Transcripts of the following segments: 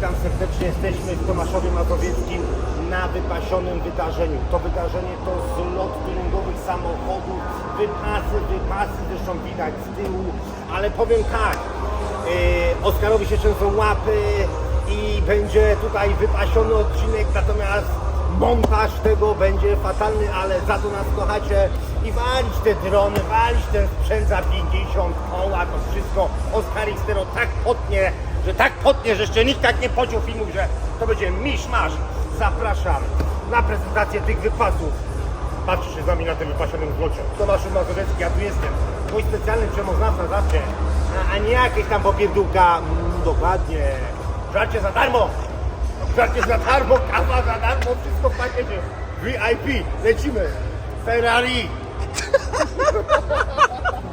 witam serdecznie. Jesteśmy w Tomaszowie Mazowieckim na wypasionym wydarzeniu. To wydarzenie to zlot tuningowych samochodów, wypasy, wypasy, zresztą widać z tyłu, ale powiem tak, yy, Oskarowi się trzęsą łapy i będzie tutaj wypasiony odcinek, natomiast montaż tego będzie fatalny, ale za to nas kochacie i walić te drony, walić ten sprzęt za 50 koła, to wszystko Oskar Xtero tak potnie, że tak potnie, że jeszcze nikt tak nie pociął filmów, że to będzie misz masz. Zapraszam na prezentację tych wypasów. Patrzcie się z nami na tym wypasionym złocie. Tomasz Mazowiecki, ja tu jestem. Mój specjalny przemoznawca zawsze, a, a nie jakieś tam popierdółka. Mm, dokładnie. Żarcie za darmo. Żarcie za darmo, kawa za darmo, wszystko w pakiecie. VIP, lecimy. Ferrari.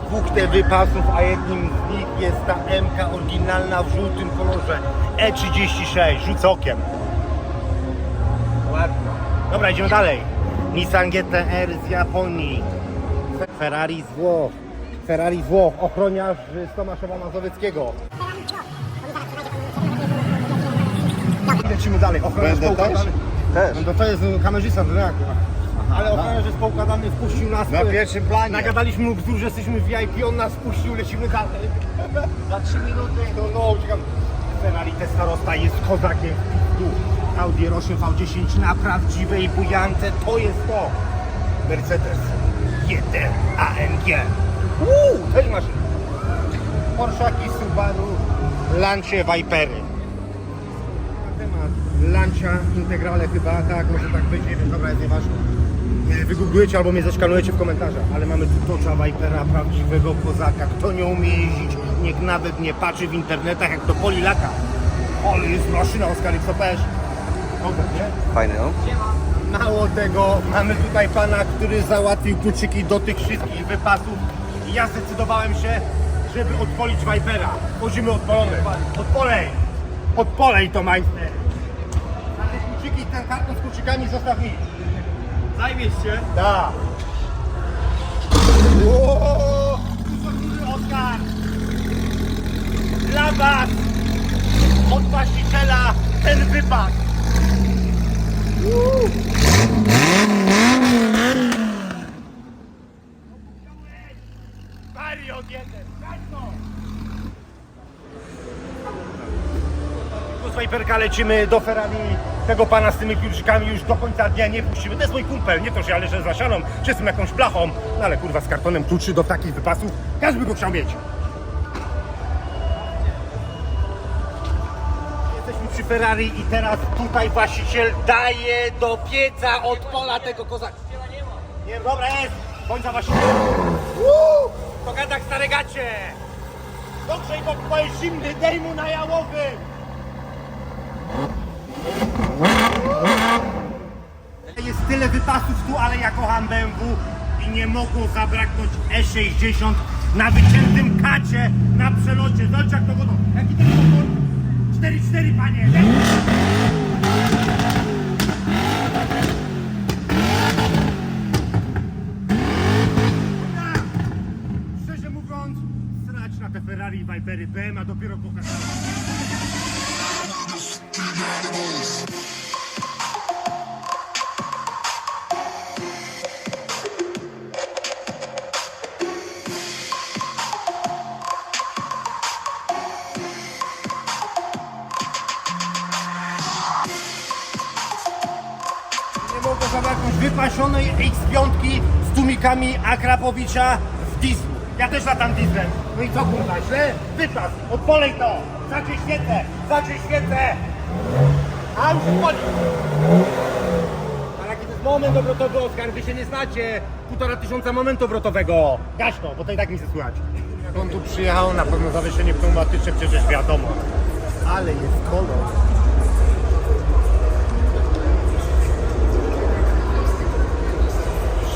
Te wypasów, a jednym z nich jest ta MK oryginalna w żółtym kolorze E36, rzuć okiem. Ładnie. Dobra, idziemy dalej. Nissan GTR z Japonii. Ferrari z Włoch. Ferrari z Włoch, ochroniarz z Tomaszowa Mazowieckiego. Lecimy dalej. Ochroniarz Będę poukładany. Też? No to jest kamerzysta, to tak. Ale ochroniarz jest poukładany, wpuścił nas. Na pierwszym planie. Nagadaliśmy mu bzdur, że jesteśmy w VIP, on nas puścił, lecimy dalej. Za 3 minuty. No, no, uciekam. Ferrari te starosta jest kozakiem w. Audi R8 V10 na prawdziwej bujance, to jest to. Mercedes 1 AMG. Uuu, też masz. Porszaki, Subaru, Lancia, Vipery. Na temat Lancia, Integrale chyba, tak, może tak być, nie wiem, dobra, jest nieważne. Nie, Wygooglujecie albo mnie zeszkanujecie w komentarzach, ale mamy tu Dodge'a Vipera, prawdziwego kozaka. Kto nie umie jeździć, niech nawet nie patrzy w internetach, jak to poli. Ale jest maszyna Oskar. Dobra, nie? Fajny, no? Mało tego, mamy tutaj pana, który załatwił kluczyki do tych wszystkich wypasów. I ja zdecydowałem się, żeby odpolić Vipera. Chodzimy odpolony. Odpolej! Odpolej to, majster! A te kluczyki, ten karton z kluczykami zostaw mi. Zajmiesz się? Da. Ooo! Oskar! Dla was! Od właściciela ten wypas! Uuu. Jeden! Daj to! Z Viperka lecimy do Ferrari. Tego pana z tymi kluczykami już do końca dnia nie puścimy. To jest mój kumpel, nie to, że ja leżę za ścianą, czy jestem jakąś blachą. No ale kurwa z kartonem kluczy do takich wypasów, każdy by go chciał mieć. Jesteśmy przy Ferrari i teraz tutaj właściciel daje do pieca od pola tego kozaka. Nie wiem, dobra jest, końca właściciel. Uuu, to gadak stare gacie. Dogrzej go, bo jest zimny, dej mu na jałowy. Jest tyle wypasów tu, ale ja kocham BMW i nie mogło zabraknąć E60 na wyciętym kacie na przelocie. Zobacz jak to wodą. Jaki to motor? 4-4 panie. Szczerze mówiąc, srać na te Ferrari i Vipery BM, a dopiero kochać. Nie mogło zabraknąć wypasionej X5 z tłumikami Akrapowicza w dieslu. Ja też latam dieslem. No i co kurwa, źle? Wypas, odpolej to! Zagrzej świecę! Zagrzej świecę! A już odpalił! Ale jaki to jest moment obrotowy, Oskar, wy się nie znacie! Półtora tysiąca momentu obrotowego! Gaś to, bo to i tak mi się słychać. Jak on tu przyjechał, na pewno zawieszenie pneumatyczne, przecież wiadomo. Ale jest kolor.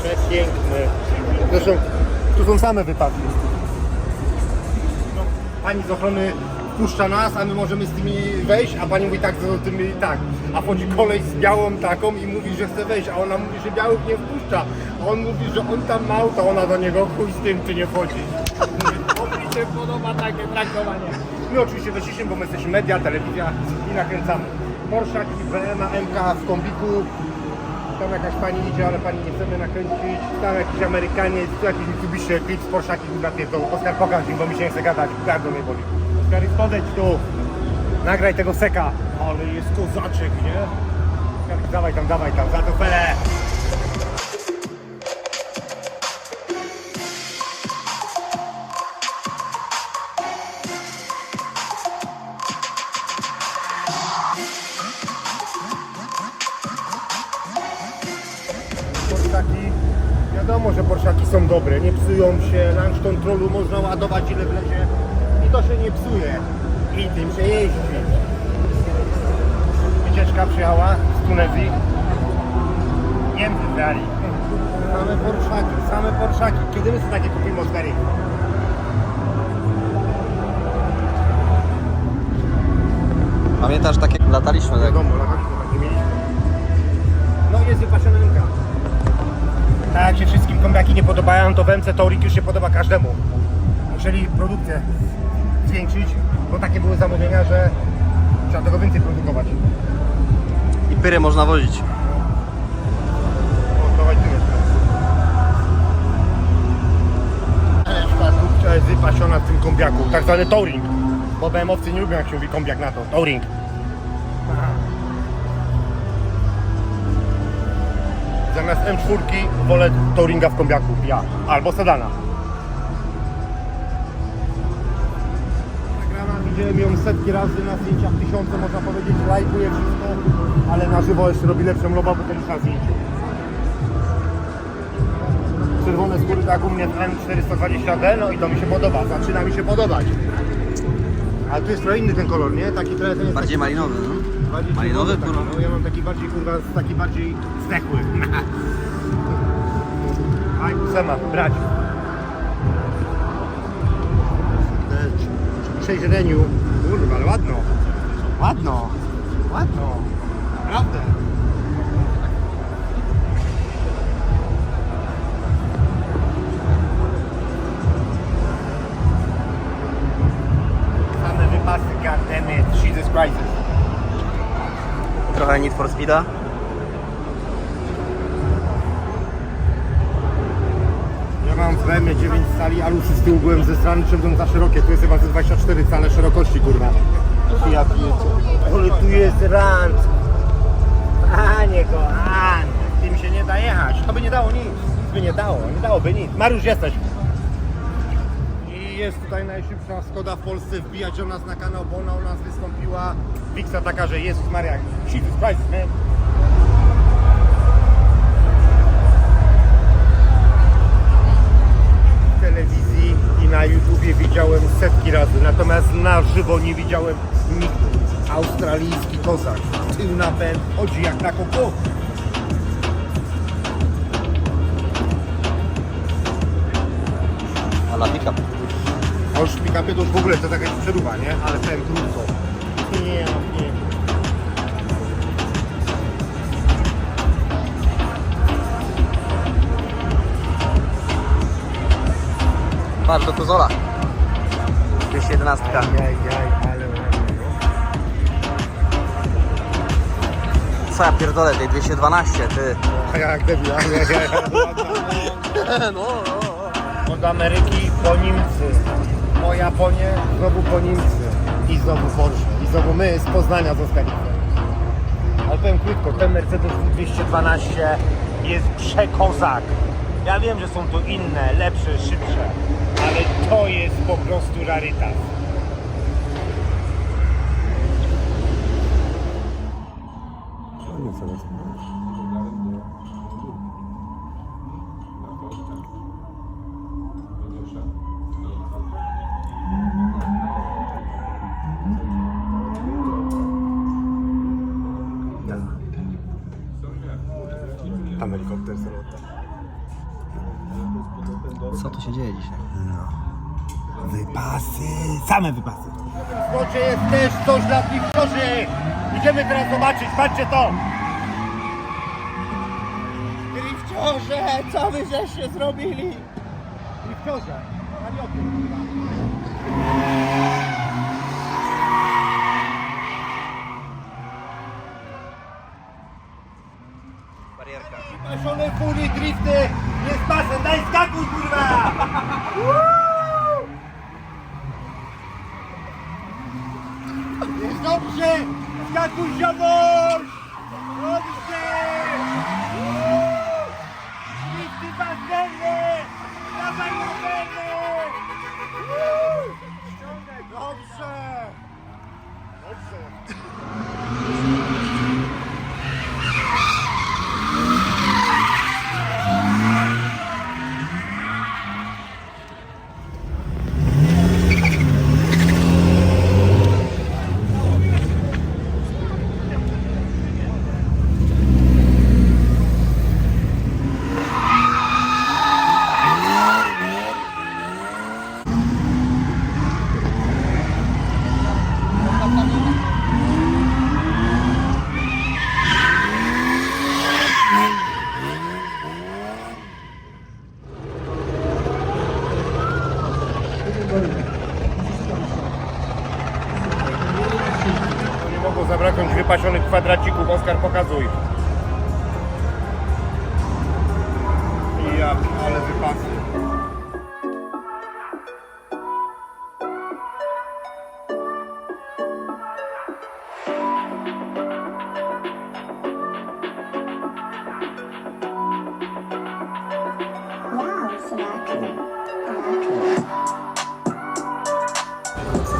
Przepiękny. Zresztą tu są same wypadki. No, pani z ochrony puszcza nas, a my możemy z tymi wejść, a pani mówi tak, z tymi tak. A wchodzi kolej z białą taką i mówi, że chce wejść, a ona mówi, że białych nie wpuszcza. A on mówi, że on tam ma auto, ona do niego chuj z tym, ty nie wchodzisz. Mówię, To mi się podoba takie traktowanie. My oczywiście weszliśmy, bo my jesteśmy media, telewizja. i nakręcamy. Porsche, WM, MK w kombiku. Tam jakaś pani idzie, ale pani nie chcemy nakręcić. Tam jakiś Amerykaniec, tu jakiś Mitsubishi Eclipse, Porszaki mi napierdolą. Oskar, pokaż mi, bo mi się nie chce gadać. Gardło mnie boli. Oskar, podejdź tu. Nagraj tego seka. Ale jest kozaczek, nie? Oskar, dawaj tam, dawaj tam, za to felę. Porszaki, wiadomo, że Porszaki są dobre, nie psują się, launch controlu można ładować ile wlezie to się nie psuje i tym się jeździ. Wycieczka przyjechała z Tunezji. Niemcy brali. Same Porszaki, same Porszaki. Kiedy my sobie takie kupimy Oscary? Pamiętasz takie lataliśmy, tak? Wiadomo, lataliśmy takie mieliśmy. No jest wypasiona ręka. Tak jak się wszystkim kombiaki nie podobają, to w MC już się podoba każdemu. Musieli produkcję zwiększyć, bo takie były zamówienia, że trzeba tego więcej produkować. I pyry można wozić. Dawaj ty jeszcze. Reszta kupcia jest wypasiona w tym kombiaku, tak zwany touring. Bo BMW-wcy nie lubią jak się mówi kombiak na to, touring. Zamiast M4 wolę touringa w kombiaku, ja. Albo sedana. Widziałem ją setki razy na zdjęciach, tysiące można powiedzieć, lajkuje wszystko, ale na żywo jeszcze robi lepszą robotę niż na zdjęciu. Czerwone skóry tak u mnie w M420D, no i to mi się podoba, zaczyna mi się podobać. Ale tu jest trochę inny ten kolor, nie? Taki trochę ten jest Bardziej malinowy, no. taki bardziej malinowy, czerwony taki, kurwa. no, Ja mam taki bardziej kurwa, taki bardziej zdechły. Aj, Sema, brać. Przejrzeniu. Kurwa, ale ładno. Ładno. Ładno. Naprawdę. Same wypasy, goddammit, Jesus Christ. Trochę Need for Speeda. BMW 9 cali, a luszy z tyłu byłem ze strony, czy będą za szerokie. Tu jest chyba ze 24 cale szerokości, kurwa. Ja. Ale tu jest rant. Panie kochany, tym się nie da jechać. To by nie dało nic. Nic by nie dało, nie dałoby nic. Mariusz, jesteś. I jest tutaj najszybsza Skoda w Polsce. Wbijać do nas na kanał, bo ona u nas wystąpiła. Fiksa taka, że Jezus Maria, Jesus Christ, man. Na YouTubie widziałem setki razy, natomiast na żywo nie widziałem nigdy. Australijski kozak, tył na pęd, chodzi jak na koko. A la pick-up. A już w pick-upie to już w ogóle to taka jest przeruba, nie? Ale ten krótko. Nie, Patrz do Kuzola. 211. Jaj, jaj, ale... Co ja pierdolę, tej 212, ty. A jak debil, no, no. Od Ameryki po Niemcy, po Japonię, znowu po Niemcy i znowu Porsche. I znowu my z Poznania zostaliśmy. Ale powiem krótko, ten Mercedes 212 jest przekozak. Ja wiem, że są to inne, lepsze, szybsze, ale to jest po prostu rarytas. Tam helikopter samolot. Co tu się dzieje dzisiaj? Wypasy, same wypasy. W Skocie jest też coś dla driftorzy. Idziemy teraz zobaczyć, patrzcie to. Drifciorze, co wy żeście zrobili? Drifciorze. Barierka. Wypasione fury, drifty, jest basen, daj skakuj kurwa! Jest dobrze! Skakuj ziomoś! Dobrze! Woo! Drifty baseny! Dawaj baseny! Woo! Ściągaj, dobrze! Dobrze! Nie mogło wypasionych kwadracików. Oskar, pokazuj. Ja, ale wypasy.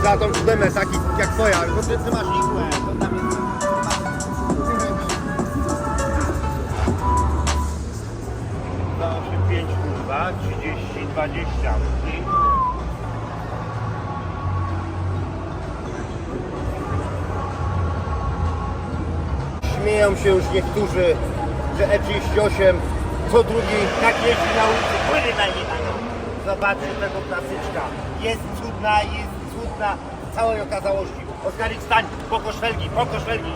Za tą siódemę, taki jak twoja, tylko ty, ty masz igłę. To tam jest... 30, 20. Śmieją się już niektórzy, że E38 co drugi tak jeździ na ulicy, płyny na nim. Zobaczcie tego klasyczka. Jest cudna, jest cudna w całej okazałości. Oskarik, stań, pokosz felgi, pokosz felgi.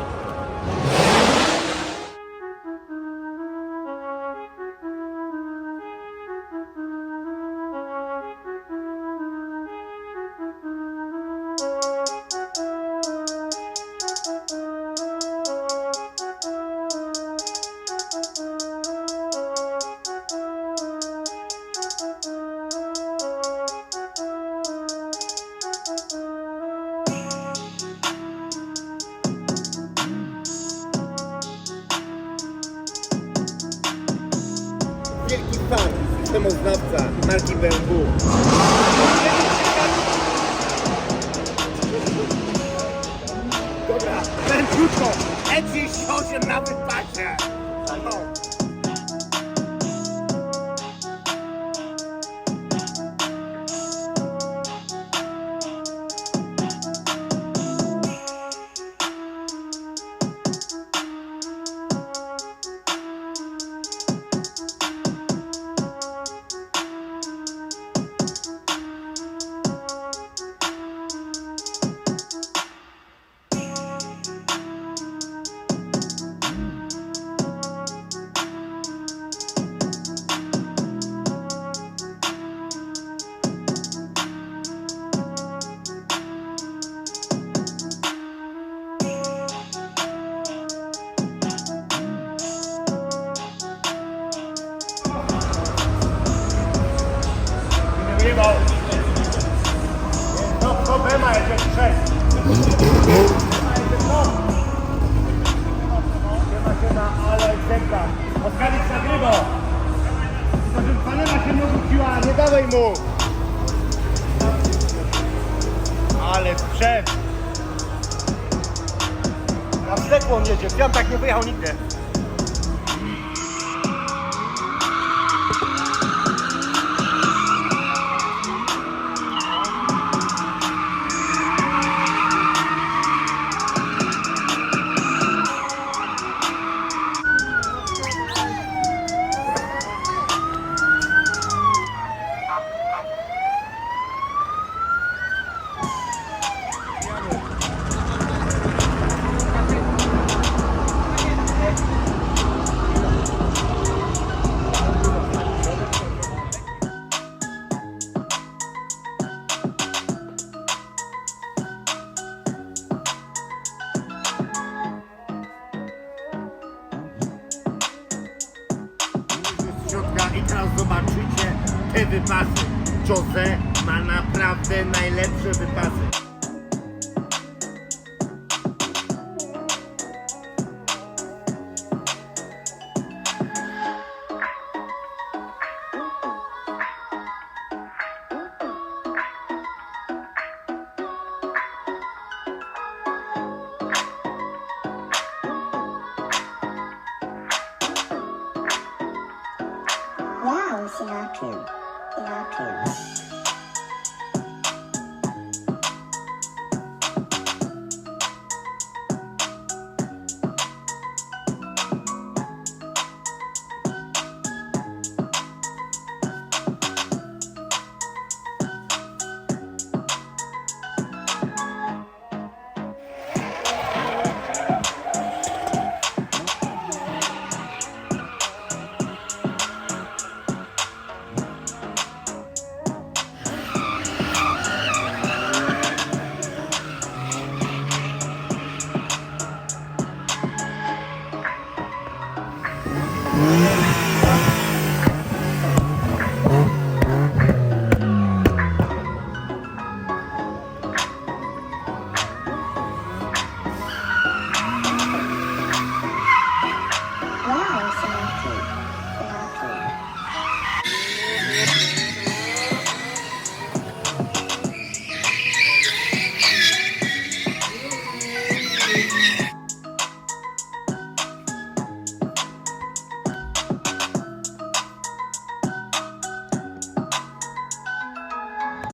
bamboo. Się nie dawaj mu. Ale sprzęt. Na wstekło on jedzie, piątek nie wyjechał nigdy.